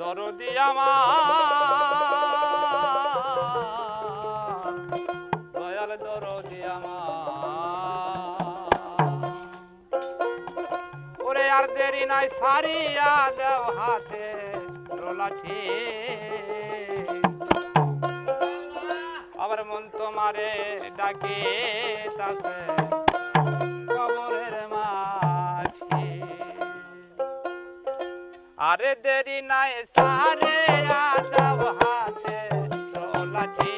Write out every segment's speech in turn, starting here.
দরদি আমার। দয়াল দরদি আমার। ওরে আর দেরি নাই, সারিয়া দেও হাতে রোলাঠি। আমার মন তোমারে ডাকে তাতে আরে দেরি নাই সারে আদব হাতে তোলাছি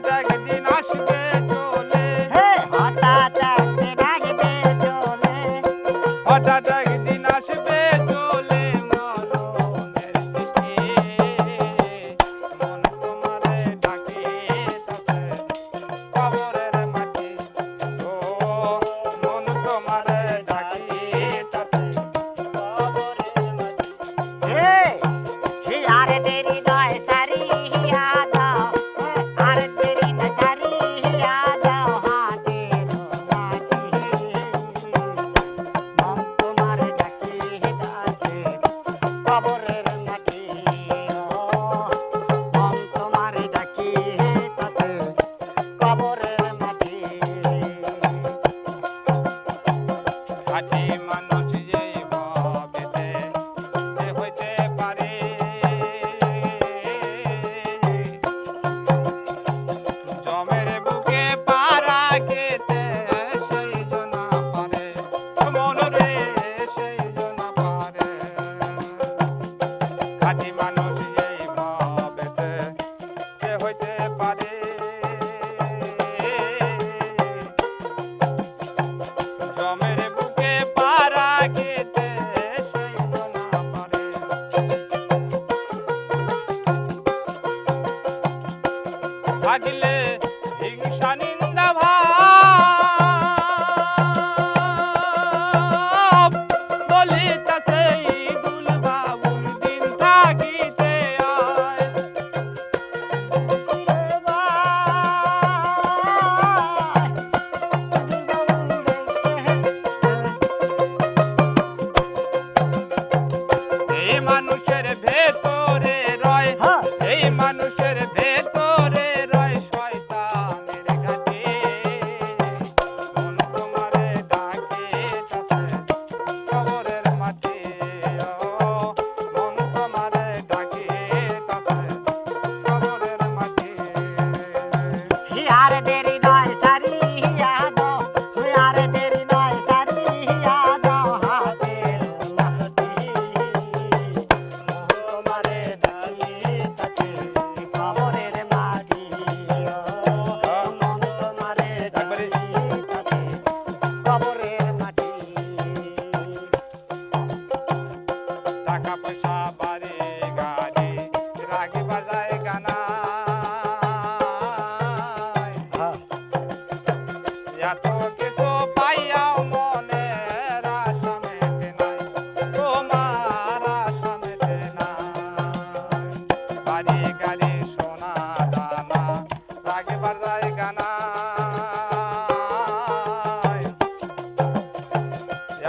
টাকা মানুষ